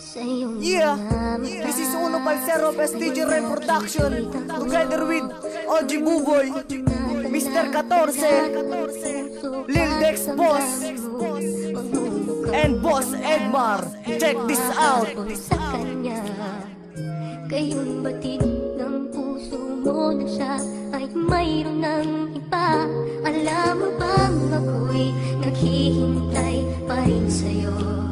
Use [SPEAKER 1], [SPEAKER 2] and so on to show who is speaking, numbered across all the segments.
[SPEAKER 1] Yeah, this is Uno Palcero STG Ren Production Together with OG Buboy Mr. 14 Lil Dex Boss And Boss Edmar. Check this out.
[SPEAKER 2] Sa kanya Kayong batid ng puso mo na siya Ay mayroon ng iba. Alam mo bang ako'y naghihintay pa rin sa'yo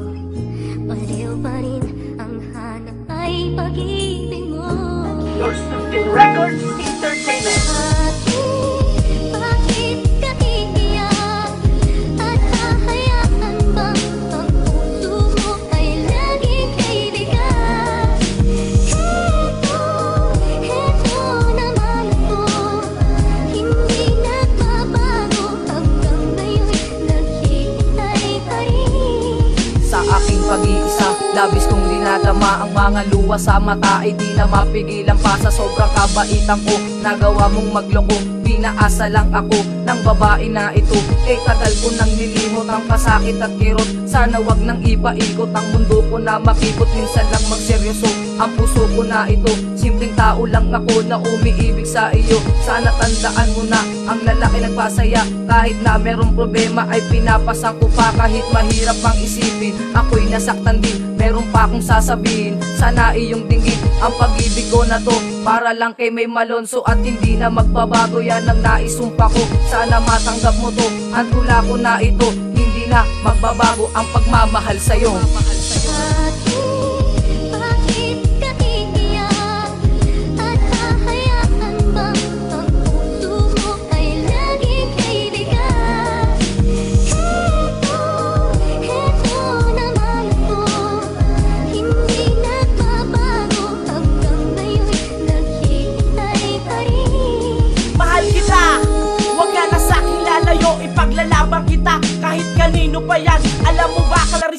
[SPEAKER 2] pag-ibig mo.
[SPEAKER 3] Your Stupid Records Entertainment.
[SPEAKER 4] Pag-iisa, labis kong dinadama Ang mga luwa sa mata ay di na mapigilan pa. Sa sobrang kabaitan ko, nagawa mong magloko Pinaasa lang ako ng babae na ito. Kay tagal ko nang nilimot ang pasakit at kirot. Sana wag nang ipaikot ang mundo ko na makipot. Minsan lang magseryoso ang puso ko na ito. Simpleng tao lang ako na umiibig sa iyo. Sana tandaan mo na ang lalaki nagpasaya. Kahit na merong problema ay pinapasan ko pa. Kahit mahirap ang isipin Ako'y nasaktan din. Meron pa akong sasabihin Sana iyong dinggin ang pag-ibig ko na to Para lang kay may malonso at hindi na magbabago. Yan ang naisumpa ko. Sana matanggap mo to Ang tula ko na ito. Hindi na magbabago ang pagmamahal sa'yo.
[SPEAKER 2] Bakit,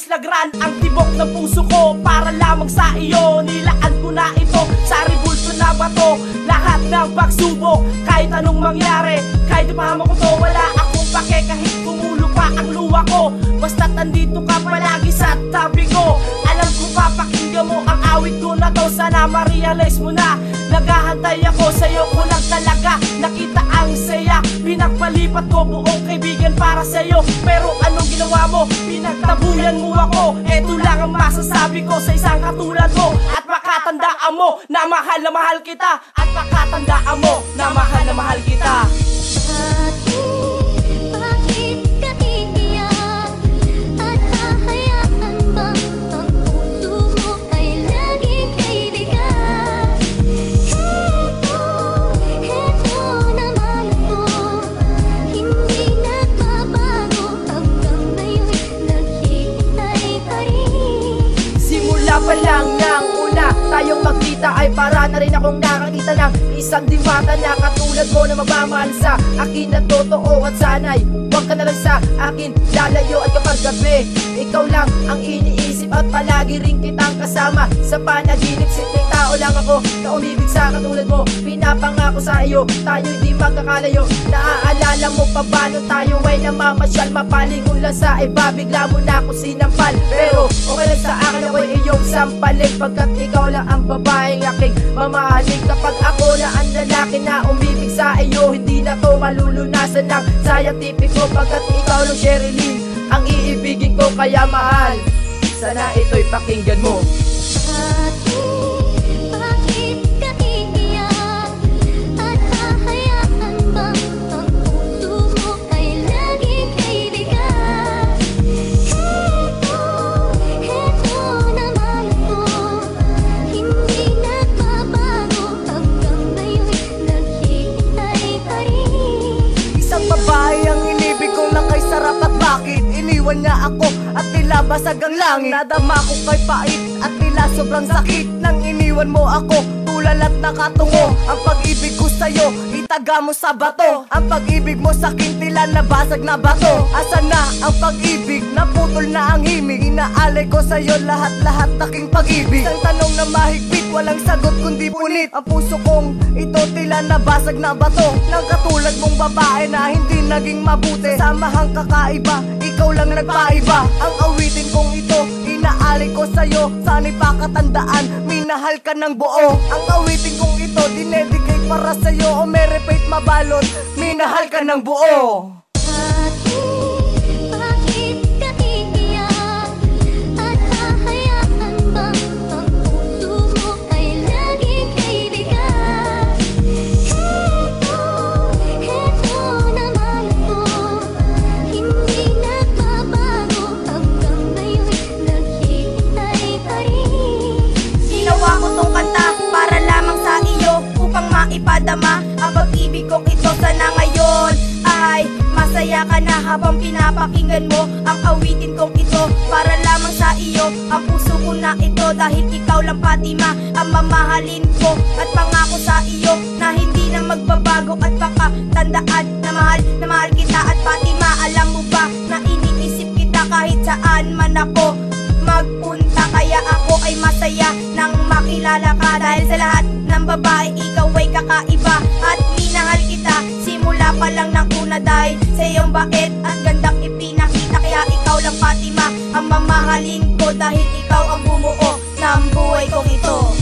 [SPEAKER 3] Lagran Ang tibok ng puso ko Para lamang sa iyo. Nilaan ko na ito Sa ribulto na bato. Lahat ng pagsubok Kahit anong mangyari Kahit ipahama ko to Wala akong pake. Kahit kumulo pa ang luwa ko Basta't andito ka palagi sa tabi ko. Alam ko papakinggan mo ang awit ko na to. Sana ma-realize mo na Naghahantay ako sa'yo. Ko lang talaga Nakita ang saya. Pinagpalipat ko buong kaibigan para sa'yo. Pero anong ginawa mo? Pinagtabuyan mo ako. Eto lang ang masasabi ko sa isang katulad mo. At makatandaan mo na mahal na mahal kita. At makatandaan mo na mahal na mahal kita.
[SPEAKER 2] Bakit,
[SPEAKER 4] Tayong magkita ay para na rin akong nakakita ng Isang diwata na katulad mo na magmamahal sa Akin na totoo at sanay Huwag ka na lang sa akin lalayo at kapag gabi Ikaw lang ang iniisip at palagi rin kitang kasama. Sa panaginip simpleng tao lang ako Na umibig sa katulad mo. Pinapangako sa iyo Tayo'y di magkakalayo. Naaalala mo pa ba nung tayo ay namamasyal? Mapalingon lang sa iba Bigla mo na ako sinampal. Pero okay lang sa akin ako'y iyong sampalin. Pagkat ikaw lang ang babaeng aking mamahalin. Kapag ako na ang lalaki na umibig sa iyo Hindi na to malulunasan ng scientific ko Pagkat ikaw lang Sherilyn Ang iibigin ko kaya mahal. Sana ito'y pakinggan mo.
[SPEAKER 2] Bakit,
[SPEAKER 1] Iniwan niya ako at tila basag ang langit. Nadama ko kay pait at tila sobrang sakit. Nang iniwan mo ako tulal at nakatungo Ang pag-ibig ko sa'yo itaga mo sa bato. Ang pag-ibig mo sa akin tila nabasag na bato. Asa na ang pag-ibig? Naputol na ang himig Inaalay ko sa'yo lahat-lahat aking pag-ibig. Isang tanong na mahigpit walang sagot kundi punit. Ang puso kong ito tila nabasag na bato. Nang katulad mong babae na hindi naging mabuti. Samahang kakaiba, ikaw lang nagpaiba. Ang awitin kong ito, pagmamahal ko sa'yo. Sana'y pakatandaan Minahal ka ng buo. Ang awitin kong ito Dinedicate para sa'yo. O may repeat mabalot Minahal ka ng buo.
[SPEAKER 2] Bakit,
[SPEAKER 5] habang pinapakinggan mo Ang awitin kong ito. Para lamang sa iyo Ang puso ko na ito. Dahil ikaw lang Fatima Ang mamahalin ko. At pangako sa iyo Na hindi na magbabago. At baka tandaan na mahal na mahal kita. At Fatima alam mo ba na iniisip kita kahit saan man ako magpunta Kaya ako ay masaya nang makilala ka. Dahil sa lahat ng babae ikaw ay kakaiba. At pa lang ng una Dahil sa iyong bait at gandang ipinakita. Kaya ikaw lang Fatima ang mamahalin ko Dahil ikaw ang bumuo ng buhay kong ito